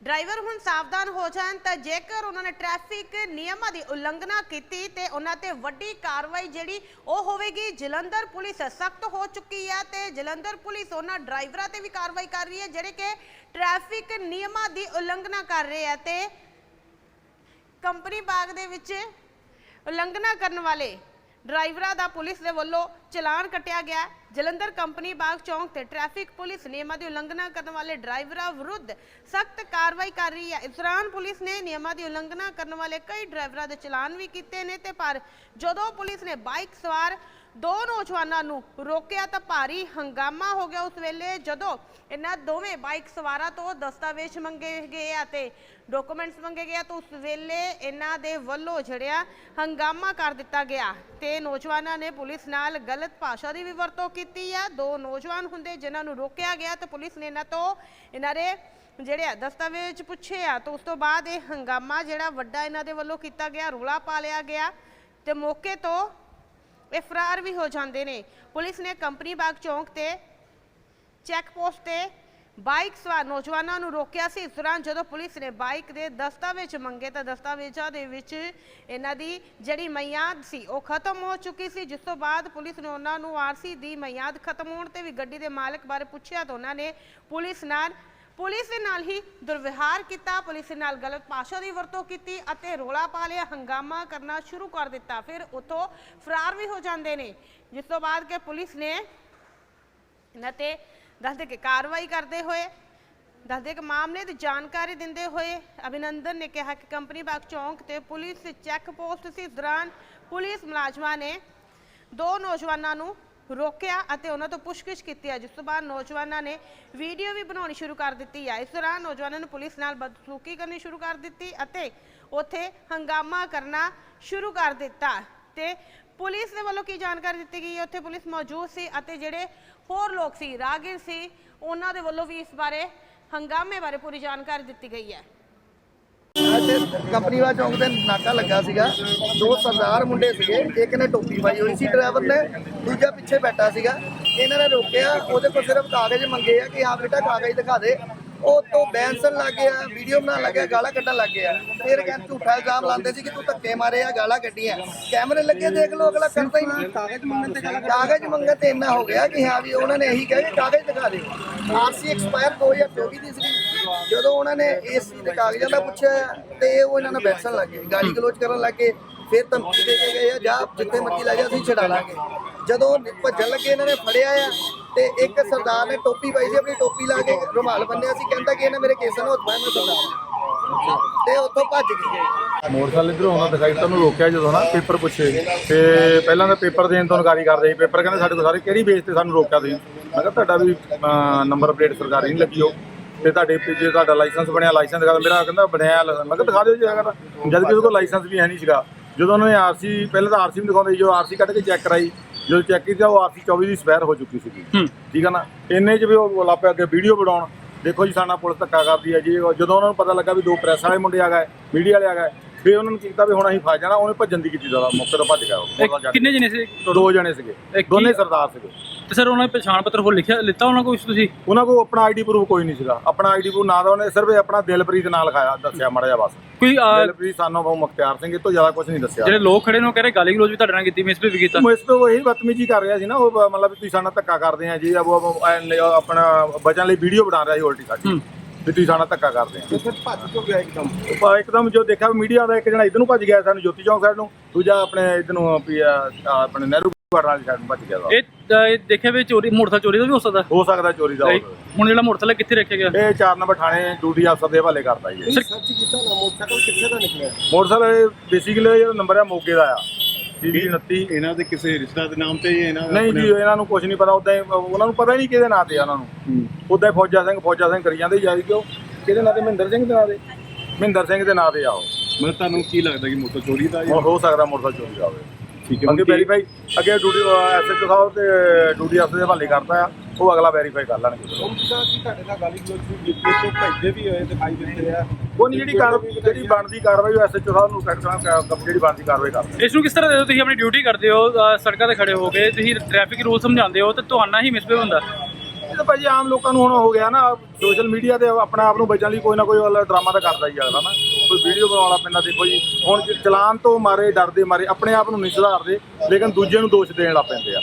Driver ਹੁਣ ਸਾਵਧਾਨ ਹੋ ਜਾਣ ਤਾਂ ਜੇਕਰ ਉਹਨਾਂ ਨੇ ਟ੍ਰੈਫਿਕ ਨਿਯਮਾਂ ਦੀ ਉਲੰਘਣਾ ਕੀਤੀ ਤੇ ਉਹਨਾਂ ਤੇ ਵੱਡੀ ਕਾਰਵਾਈ ਜਿਹੜੀ ਉਹ ਹੋਵੇਗੀ, ਜਲੰਧਰ ਪੁਲਿਸ ਸਖਤ ਹੋ ਚੁੱਕੀ ਹੈ ਤੇ ਜਲੰਧਰ ਪੁਲਿਸ ਉਹਨਾਂ ਡਰਾਈਵਰਾਂ ਤੇ ਵੀ ਕਾਰਵਾਈ ਕਰ ਰਹੀ ਹੈ ਜਿਹੜੇ ਕਿ ਟ੍ਰੈਫਿਕ ਨਿਯਮਾਂ ਦੀ ਉਲੰਘਣਾ ਕਰ ਰਹੇ ਹੈ ਤੇ ਕੰਪਨੀ ਬਾਗ ਦੇ ਵਿੱਚ ਉਲੰਘਣਾ ਕਰਨ ਵਾਲੇ ਡਰਾਈਵਰਾਂ ਦਾ ਪੁਲਿਸ ਦੇ ਵੱਲੋਂ ਚਲਾਨ ਕੱਟਿਆ ਗਿਆ। ਜਲੰਧਰ ਕੰਪਨੀ ਬਾਗ ਚੌਂਕ ਤੇ ਟ੍ਰੈਫਿਕ ਪੁਲਿਸ ਨਿਯਮਾਂ ਦੀ ਉਲੰਘਣਾ ਕਰਨ ਵਾਲੇ ਡਰਾਈਵਰਾਂ ਵਿਰੁੱਧ ਸਖਤ ਕਾਰਵਾਈ ਕਰ ਰਹੀ ਹੈ। ਇਸ ਦੌਰਾਨ ਪੁਲਿਸ ਨੇ ਨਿਯਮਾਂ ਦੀ ਉਲੰਘਣਾ ਕਰਨ ਵਾਲੇ ਕਈ ਡਰਾਈਵਰਾਂ ਦੇ ਚਲਾਨ ਵੀ ਕੀਤੇ ਨੇ ਤੇ ਪਰ ਜਦੋਂ ਪੁਲਿਸ ਨੇ ਬਾਈਕ ਸਵਾਰ ਦੋ ਨੌਜਵਾਨਾਂ ਨੂੰ ਰੋਕਿਆ ਤਾਂ ਭਾਰੀ ਹੰਗਾਮਾ ਹੋ ਗਿਆ ਉਸ ਵੇਲੇ ਜਦੋਂ ਇਹਨਾਂ ਦੋਵੇਂ ਬਾਈਕ ਸਵਾਰਾਂ ਤੋਂ ਦਸਤਾਵੇਜ਼ ਮੰਗੇ ਗਏ ਆ ਤੇ ਡਾਕੂਮੈਂਟਸ ਮੰਗੇ ਗਏ ਤਾਂ ਉਸ ਵੇਲੇ ਇਹਨਾਂ ਦੇ ਵੱਲੋਂ ਜਿਹੜਿਆ ਹੰਗਾਮਾ ਕਰ ਦਿੱਤਾ ਗਿਆ ਤੇ ਨੌਜਵਾਨਾਂ ਨੇ ਪੁਲਿਸ ਨਾਲ ਗਲਤ ਭਾਸ਼ਾ ਦੀ ਵੀ ਵਰਤੋਂ ਕੀਤੀ ਆ। ਦੋ ਨੌਜਵਾਨ ਹੁੰਦੇ ਜਿਨ੍ਹਾਂ ਨੂੰ ਰੋਕਿਆ ਗਿਆ ਤੇ ਪੁਲਿਸ ਨੇ ਇਹਨਾਂ ਤੋਂ ਇਹਨਾਂ ਦੇ ਜਿਹੜੇ ਆ ਦਸਤਾਵੇਜ਼ ਪੁੱਛੇ ਆ ਤਾਂ ਉਸ ਤੋਂ ਬਾਅਦ ਇਹ ਹੰਗਾਮਾ ਜਿਹੜਾ ਵੱਡਾ ਇਹਨਾਂ ਦੇ ਵੱਲੋਂ ਕੀਤਾ ਗਿਆ, ਰੋਲਾ ਪਾ ਲਿਆ ਗਿਆ ਤੇ ਮੌਕੇ ਤੋਂ ਇਹ ਫਰਾਰ ਵੀ ਹੋ ਜਾਂਦੇ ਨੇ। ਪੁਲਿਸ ਨੇ ਕੰਪਨੀ ਬਾਗ ਚੌਂਕ ਤੇ ਚੈੱਕ ਪੋਸਟ ਤੇ ਬਾਈਕ ਸਵਾਰ ਨੌਜਵਾਨਾਂ ਨੂੰ ਰੋਕਿਆ ਸੀ। ਇਸ ਦੌਰਾਨ ਜਦੋਂ ਪੁਲਿਸ ਨੇ ਬਾਈਕ ਦੇ ਦਸਤਾਵੇਜ਼ ਮੰਗੇ ਤਾਂ ਦਸਤਾਵੇਜ਼ਾਂ ਦੇ ਵਿੱਚ ਇਹਨਾਂ ਦੀ ਜਿਹੜੀ ਮਿਆਦ ਸੀ ਉਹ ਖਤਮ ਹੋ ਚੁੱਕੀ ਸੀ। ਜਿਸ ਤੋਂ ਬਾਅਦ ਪੁਲਿਸ ਨੇ ਉਹਨਾਂ ਨੂੰ ਆਰਸੀ ਦੀ ਮਿਆਦ ਖਤਮ ਹੋਣ ਤੇ ਵੀ ਗੱਡੀ ਦੇ ਮਾਲਕ ਬਾਰੇ ਪੁੱਛਿਆ ਤਾਂ ਉਹਨਾਂ ਨੇ ਪੁਲਿਸ ਨਾਲ ਪੁਲਿਸ ਦੇ ਨਾਲ ਹੀ ਦੁਰਵਿਹਾਰ ਕੀਤਾ, ਪੁਲਿਸ ਦੇ ਨਾਲ ਗਲਤ ਭਾਸ਼ਾ ਦੀ ਵਰਤੋਂ ਕੀਤੀ ਅਤੇ ਰੋਲਾ ਪਾ ਲਿਆ, ਹੰਗਾਮਾ ਕਰਨਾ ਸ਼ੁਰੂ ਕਰ ਦਿੱਤਾ। ਫਿਰ ਉੱਥੋਂ ਫਰਾਰ ਵੀ ਹੋ ਜਾਂਦੇ ਨੇ। ਜਿਸ ਤੋਂ ਬਾਅਦ ਕਿ ਪੁਲਿਸ ਨੇ ਇਹਨਾਂ ਤੇ ਦੱਸਦੇ ਕਿ ਕਾਰਵਾਈ ਕਰਦੇ ਹੋਏ, ਦੱਸਦੇ ਕਿ ਮਾਮਲੇ ਦੀ ਜਾਣਕਾਰੀ ਦਿੰਦੇ ਹੋਏ ਅਭਿਨੰਦਨ ਨੇ ਕਿਹਾ ਕਿ ਕੰਪਨੀ ਬਾਗ ਚੌਂਕ ਤੇ ਪੁਲਿਸ ਚੈੱਕ ਪੋਸਟ ਸੀ। ਦੌਰਾਨ ਪੁਲਿਸ ਮੁਲਾਜ਼ਮਾਂ ਨੇ ਦੋ ਨੌਜਵਾਨਾਂ ਨੂੰ ਰੋਕਿਆ ਅਤੇ ਉਹਨਾਂ ਤੋਂ ਪੁੱਛਗਿੱਛ ਕੀਤੀ ਹੈ, ਜਿਸ ਤੋਂ ਬਾਅਦ ਨੌਜਵਾਨਾਂ ਨੇ ਵੀਡੀਓ ਵੀ ਬਣਾਉਣੀ ਸ਼ੁਰੂ ਕਰ ਦਿੱਤੀ ਹੈ। ਇਸ ਦੌਰਾਨ ਨੌਜਵਾਨਾਂ ਨੂੰ ਪੁਲਿਸ ਨਾਲ ਬਦਸਲੂਕੀ ਕਰਨੀ ਸ਼ੁਰੂ ਕਰ ਦਿੱਤੀ ਅਤੇ ਉੱਥੇ ਹੰਗਾਮਾ ਕਰਨਾ ਸ਼ੁਰੂ ਕਰ ਦਿੱਤਾ। ਤੇ ਪੁਲਿਸ ਦੇ ਵੱਲੋਂ ਕੀ ਜਾਣਕਾਰੀ ਦਿੱਤੀ ਗਈ? ਹੈ ਉੱਥੇ ਪੁਲਿਸ ਮੌਜੂਦ ਸੀ ਅਤੇ ਜਿਹੜੇ ਹੋਰ ਲੋਕ ਸੀ ਰਾਗੀਰ ਸੀ, ਉਹਨਾਂ ਦੇ ਵੱਲੋਂ ਵੀ ਇਸ ਬਾਰੇ ਹੰਗਾਮੇ ਬਾਰੇ ਪੂਰੀ ਜਾਣਕਾਰੀ ਦਿੱਤੀ ਗਈ ਹੈ। ਇੱਥੇ ਕੰਪਨੀ ਵਾਲਾ ਚੌਂਕ ਤੇ ਨਾਕਾ ਲੱਗਾ ਸੀਗਾ। ਦੋ ਸਰਦਾਰ ਮੁੰਡੇ ਸੀਗੇ, ਇੱਕ ਨੇ ਟੋਪੀ ਪਾਈ ਹੋਈ ਸੀ ਡਰਾਈਵਰ ਨੇ, ਦੂਜਾ ਪਿੱਛੇ ਬੈਠਾ ਸੀਗਾ। ਇਹਨਾਂ ਨੇ ਰੋਕਿਆ, ਉਹਦੇ ਕੋਲ ਸਿਰਫ ਕਾਗਜ਼ ਮੰਗੇ ਆ ਕਿ ਹਾਂ ਬੇਟਾ ਕਾਗਜ਼ ਦਿਖਾ ਦੇ। ਉਹ ਤੋਂ ਬੈਂਸਨ ਲੱਗ ਗਿਆ ਵੀਡੀਓ ਬਣਾਉਣ ਲੱਗ ਗਿਆ ਗਾਲਾਂ ਕੱਢਣ ਲੱਗ ਗਿਆ। ਫਿਰ ਕਹਿੰਦੇ ਝੂਠਾ ਇਲਜ਼ਾਮ ਲਾਉਂਦੇ ਸੀ ਕਿ ਤੂੰ ਧੱਕੇ ਮਾਰੇ ਆ ਗਾਲਾਂ ਕੱਢੀਆਂ। ਕੈਮਰੇ ਲੱਗੇ ਦੇਖ ਲਓ ਅਗਲਾ ਕਰਦਾ ਹੀ ਨਹੀਂ। ਕਾਗਜ਼ ਮੰਗਣ ਤੇ ਗਾਲਾਂ ਕਾਗਜ਼ ਮੰਗਣ ਤੇ ਇੰਨਾ ਹੋ ਗਿਆ ਕਿ ਹਾਂ ਵੀ ਉਹਨਾਂ ਨੇ ਇਹੀ ਕਿਹਾ ਕਿ ਕਾਗਜ਼ ਦਿਖਾ ਦੇ ਆਰਸੀ ਐਕਸਪਾਇਰ 2024 ਦੀ ਸੀ ਜਦੋਂ ਉਹਨਾਂ ਨੇ ਇਸ ਚੀਜ਼ ਦੇ ਕਾਗਜ਼ਾਂ ਦਾ ਪੁੱਛਿਆ ਤੇ ਉਹ ਇਹਨਾਂ ਨਾਲ ਬੈਠਣ ਲੱਗੇ ਗਾਲੀ ਗਲੋਚ ਕਰਨ ਲੱਗੇ ਫਿਰ ਧਮਕੀ ਦੇ ਕੇ ਗਏ ਆ ਜਾ ਜਿੱਥੇ ਮਰਜ਼ੀ ਲੈ ਜਾ ਅਸੀਂ ਛਡਾ ਲਾਂਗੇ। ਜਦੋਂ ਭੱਜਣ ਲੱਗੇ ਇਹਨਾਂ ਨੇ ਫੜਿਆ ਆ ਤੇ ਇੱਕ ਸਰਦਾਰ ਨੇ ਟੋਪੀ ਪਾਈ ਸੀ ਆਪਣੀ ਟੋਪੀ ਲਾ ਕੇ ਰੁਮਾਲ ਬੰਨਿਆ ਸੀ ਕਹਿੰਦਾ ਕਿ ਇਹਨਾਂ ਮੇਰੇ ਕੇਸਾਂ ਨੂੰ ਹੱਥ ਪਾਇਆ ਮੈਂ ਸਰਦਾਰ ਤੇ ਉੱਥੋਂ ਭੱਜ ਗਏ। ਮੋਟਰਸਾਈਕਲ ਇਧਰੋਂ ਆਉਂਦਾ ਦਿਖਾਈ ਤਾਂ ਰੋਕਿਆ ਜਦੋਂ ਨਾ ਪੇਪਰ ਪੁੱਛੇ। ਤੇ ਪਹਿਲਾਂ ਤਾਂ ਪੇਪਰ ਦੇਣ ਤੋਂ ਇਨਕਾਰੀ ਕਰਦੇ ਸੀ ਪੇਪਰ ਕਹਿੰਦੇ ਸਾਡੇ ਕੋਲ ਸਾਰੇ ਕਿਹੜੀ ਬੇਸ ਤੇ ਸਾਨੂੰ ਰੋਕਿਆ ਤੁਸੀਂ? ਮੈਂ ਕਿਹਾ ਤੁਹਾਡਾ ਵੀ ਨੰਬਰ ਪਲੇਟ ਸਰਕਾਰੀ ਨਹੀਂ ਲੱਗੀ ਹੋ ਤੇ ਤੁਹਾਡੇ ਜੇ ਤੁਹਾਡਾ ਲਾਇਸੈਂਸ ਬਣਿਆ ਲਾਇਸੈਂਸ ਦਿਖਾ ਦਿਓ। ਮੇਰਾ ਕਹਿੰਦਾ ਬਣਿਆ ਮੈਂ ਕਿਹਾ ਦਿਖਾ ਦਿਓ ਜੀ ਹੈਗਾ ਜਦ ਕਿ ਉਹਦੇ ਕੋਲ ਲਾਇਸੈਂਸ ਵੀ ਹੈ ਨਹੀਂ ਸੀਗਾ। ਜਦੋਂ ਉਹਨਾਂ ਨੇ ਆਰਸੀ ਪਹਿਲਾਂ ਤਾਂ ਆਰਸੀ ਵੀ ਦਿਖਾਉਂਦੇ ਸੀ, ਆਰਸੀ ਕੱਢ ਕੇ ਚੈੱਕ ਕਰਾਈ ਜਦੋਂ ਚੈੱਕ ਕੀਤਾ ਉਹ ਆਰਸੀ 24 ਦੀ ਸਪੈਰ ਹੋ ਚੁੱਕੀ ਸੀਗੀ। ਠੀਕ ਆ ਨਾ? ਇੰਨੇ ਚ ਵੀ ਉਹ ਲਾਪੇ ਅੱਗੇ ਵੀਡੀਓ ਬਣਾਉਣ। ਦੇਖੋ ਜੀ ਸਾਡਾ ਪੁਲਿਸ ਧੱਕਾ ਕਰਦੀ ਹੈ ਜੀ। ਜਦੋਂ ਉਹਨਾਂ ਨੂੰ ਪਤਾ ਲੱਗਾ ਵੀ ਦੋ ਪ੍ਰੈਸ ਵਾਲੇ ਮੁੰਡੇ ਆ ਗਏ ਮੀਡੀਆ ਵਾਲੇ ਆ ਗਏ ਫਿਰ ਉਹਨਾਂ ਨੂੰ ਕੀਤਾ ਵੀ ਹੁਣ ਅਸੀਂ ਫਸ ਜਾਣਾ ਉਹਨੇ ਭੱਜਣ ਦੀ ਕੀਤੀ ਜ਼ਿਆਦਾ ਮੌਕੇ ਤੋਂ ਭੱਜ ਗਿਆ ਉਹ ਇਹ ਕਿੰਨੇ ਜਣੇ ਸੀ? ਦੋ ਜਣੇ ਸੀਗੇ ਕੀ- ਦੋਨੇ ਸਰਦਾਰ ਸੀਗੇ। ਤੇ ਸਰ ਉਹਨਾਂ ਨੇ ਪਛਾਣ ਪੱਤਰ ਹੋਰ ਲਿਖਿਆ ਲਿੱਤਾ ਉਹਨਾਂ ਕੋਲ ਤੁਸੀਂ? ਉਹਨਾਂ ਕੋਲ ਆਪਣਾ ਆਈਡੀ ਪ੍ਰੂਫ ਕੋਈ ਨਹੀਂ ਸੀਗਾ। ਆਪਣਾ ਆਈਡੀ ਪ੍ਰੂਫ ਨਾ ਤਾਂ ਉਹਨੇ ਸਿਰਫ ਆਪਣਾ ਦਿਲਪ੍ਰੀਤ ਨਾਲ ਲਿਖਾਇਆ ਦੱਸਿਆ ਮਾੜਾ ਜਿਹਾ ਬਸ। ਕੋਈ ਅਹ, ਦਿਲਪ੍ਰੀਤ ਸਾਨੂੰ ਬਹੁ ਮੁਖਤਿਆਰ ਸਿੰਘ ਇਹ ਤੋਂ ਜ਼ਿਆਦਾ ਕੁਝ ਨਹੀਂ ਦੱਸਿਆ। ਜਿਹੜੇ ਲੋਕ ਖੜੇ ਨੇ ਉਹ ਕਹਿ ਰਹੇ ਗਾਲੀ ਗਲੋਚ ਵੀ ਤੁਹਾਡੇ ਨਾਲ ਕੀਤੀ ਮਿਸਬੀ ਵੀ ਕੀਤਾ। ਉਹ ਇਸ ਤੋਂ ਇਹੀ ਬਦਤਮੀਜੀ ਕਰ ਰਿਹਾ ਸੀ ਨਾ ਉਹ ਬ- ਮਤਲਬ ਵੀ ਤੁਸੀਂ ਸਾਡੇ ਧੱਕਾ ਕਰਦੇ ਆ ਜੀ ਉਹ ਉਹ ਐਨ ਲਈ ਉਹ ਆਪਣਾ ਬਚਣ ਲਈ ਵੀਡੀਓ ਬਣਾ ਰਿਹਾ ਸੀ ਉਲਟੀ ਸਾਡੀ। ਹੂੰ। ਵੀ ਤੁਸੀਂ ਸਾਡੇ ਧੱਕਾ ਕਰਦੇ ਆ। ਫਿਰ ਭੱਜ ਕਿਉਂ ਗਿਆ ਇੱਕਦਮ? ਆਪਾਂ ਇੱਕਦਮ ਜੋ ਦੇਖਿਆ ਮੀਡੀਆ ਦਾ ਇੱਕ ਜਣਾ ਇਧਰ ਨੂੰ ਭੱਜ ਗਿਆ ਸਾਨੂੰ ਜੋਤੀ ਚੌਂਕ ਸਾਈਡ ਨੂੰ ਦੂਜਾ ਆਪਣੇ ਇਧਰ ਨੂੰ ਵੀ ਆ, ਆ ਆਪਣੇ ਨਹਿਰੂ ਗਾਰਡਨ ਵਾਲੀ ਸਾਈਡ ਨੂੰ ਭੱਜ ਗਿਆ। ਇਹ ਦੇਖਿਆ ਵੀ ਚੋਰੀ ਮੋਟਰਸਾਈਕਲ ਚੋਰੀ ਦਾ ਵੀ ਹੋ ਸਕਦਾ? ਹੋ ਸਕਦਾ ਚੋਰੀ ਦਾ ਹੋਵੇ। ਹੁਣ ਜਿਹੜਾ ਮੋਟਰਸਾਈਕਲ ਕਿੱਥੇ ਰੱਖਿਆ ਗਿਆ? ਇਹ 4 ਨੰਬਰ ਥਾਣੇ ਡਿਊਟੀ ਅਫਸਰ ਦੇ ਹਵਾਲੇ ਕਰਦਾ ਜੀ ਇਹ। ਸਰਚ ਕੀਤਾ ਨਾ ਮੋਟਰਸਾਈਕਲ ਕਿੱਥੇ ਦਾ ਨਿਕਲਿਆ? ਮੋਟਰਸਾਈਕਲ ਬੇਸਿਕਲੀ ਜਿਹੜਾ ਨੰਬਰ ਹੈ ਮੋਗੇ ਦਾ ਆ। ਜੀ 29 ਇਹਨਾਂ ਦੇ ਕਿਸੇ ਰਿਸ਼ਤਾ ਦੇ ਨਾਮ ਤੇ ਹੀ ਇਹਨਾਂ ਦਾ ਨਹੀਂ ਜੀ ਇਹਨਾਂ ਨੂੰ ਕੁਝ ਨਹੀਂ ਪਤਾ ਉਦਾਂ ਉਹਨਾਂ ਨੂੰ ਪਤਾ ਹੀ ਨਹੀਂ ਕਿਹਦੇ ਨਾਂ ਤੇ ਆ ਉਹਨਾਂ ਨੂੰ। ਉਦਾਂ ਫੌਜਾ ਸਿੰਘ ਫੌਜਾ ਸਿੰਘ ਕਰੀ ਜਾਂਦੇ ਜਾਈ ਕਿਉਂ? ਕਿਹਦੇ ਨਾਂ ਤੇ? ਮਹਿੰਦਰ ਸਿੰਘ ਦੇ ਨਾਂ ਤੇ। ਮਹਿੰਦਰ ਸਿੰਘ ਦੇ ਨਾਂ ਤੇ ਆ ਉਹ। ਮਤਲਬ ਤੁਹਾਨੂੰ ਕੀ ਲੱਗਦਾ ਕਿ ਮੋਟਰ ਚੋਰੀ ਦਾ ਹੋ- ਹੋ ਸਕਦਾ ਮੋਟਰਸਾਈਕਲ ਚੋਰੀ ਦਾ ਹੋਵੇ। ਠੀਕ ਹੈ ਅੱਗੇ ਵੈਰੀਫਾਈ ਅੱਗੇ ਡਿਊਟੀ ਐਸਐਚਓ ਸਾਹਿਬ ਤੇ ਡਿਊਟੀ ਅਫਸਰ ਦੇ ਹਵਾਲੇ ਕਰਤਾ ਆ। ਉਹ ਅਗਲਾ ਵੈਰੀਫਾਈ ਕਰ ਲੈਣਗੇ। ਜਿੱਦਾਂ ਕਿ ਤੁਹਾਡੇ ਨਾਲ ਗਾਲੀ ਗਲੋਚ ਵੀ ਕੀਤੀ ਤੋਂ ਭੱਜਦੇ ਵੀ ਹੋਏ ਦਿਖਾਈ ਦਿੰਦੇ ਆ। ਉਹ ਨਹੀਂ ਜਿਹੜੀ ਕਾਰ ਜਿਹੜੀ ਬਣਦੀ ਕਾਰਵਾਈ ਉਹ ਐਸਐਚਓ ਸਾਹਿਬ ਨੂੰ ਸੈਕਟਰ ਸਾਹਿਬ ਜਿਹੜੀ ਬਣਦੀ ਕਾਰਵਾਈ ਕਰਦੇ ਇਸ ਨੂੰ ਕਿਸ ਤਰ੍ਹਾਂ ਦੇ ਦਿਓ? ਤੁਸੀਂ ਆਪਣੀ ਡਿਊਟੀ ਕਰਦੇ ਹੋ ਅਹ, ਸੜਕਾਂ ਤੇ ਖੜੇ ਹੋ ਕੇ ਤੁਸੀਂ ਟ੍ਰੈਫਿਕ ਰੂਲ ਸਮਝਾਉਂਦੇ ਹੋ ਤੇ ਤੁਹਾਡਾ ਹੀ ਮਿਸਬੀ ਹੁੰਦਾ। ਇਹ ਤਾਂ ਭਾਜੀ ਆਮ ਲੋਕਾਂ ਨੂੰ ਹੁਣ ਹੋ ਗਿਆ ਨਾ ਸੋਸ਼ਲ ਮੀਡੀਆ ਤੇ ਆਪਣੇ ਆਪ ਨੂੰ ਬਚਣ ਲਈ ਕੋਈ ਨਾ ਕੋਈ ਵਾਲਾ ਡਰਾਮਾ ਤਾਂ ਕਰਦਾ ਹੀ ਅਗਲਾ ਨਾ। ਕੋਈ ਵੀਡੀਓ ਬਣਾਉਣ ਬਣਾਉਣਾ ਪੈਂਦਾ ਦੇਖੋ ਜੀ, ਹੁਣ ਚਲਾਨ ਤੋਂ ਮਾਰੇ, ਡਰਦੇ ਮਾਰੇ, ਆਪਣੇ ਆਪ ਨੂੰ ਨਹੀਂ ਸੁਧਾਰਦੇ, ਲੇਕਿਨ ਦੂਜੇ ਨੂੰ ਦੋਸ਼ ਦੇਣ ਲੱਗ ਪੈਂਦੇ ਆ।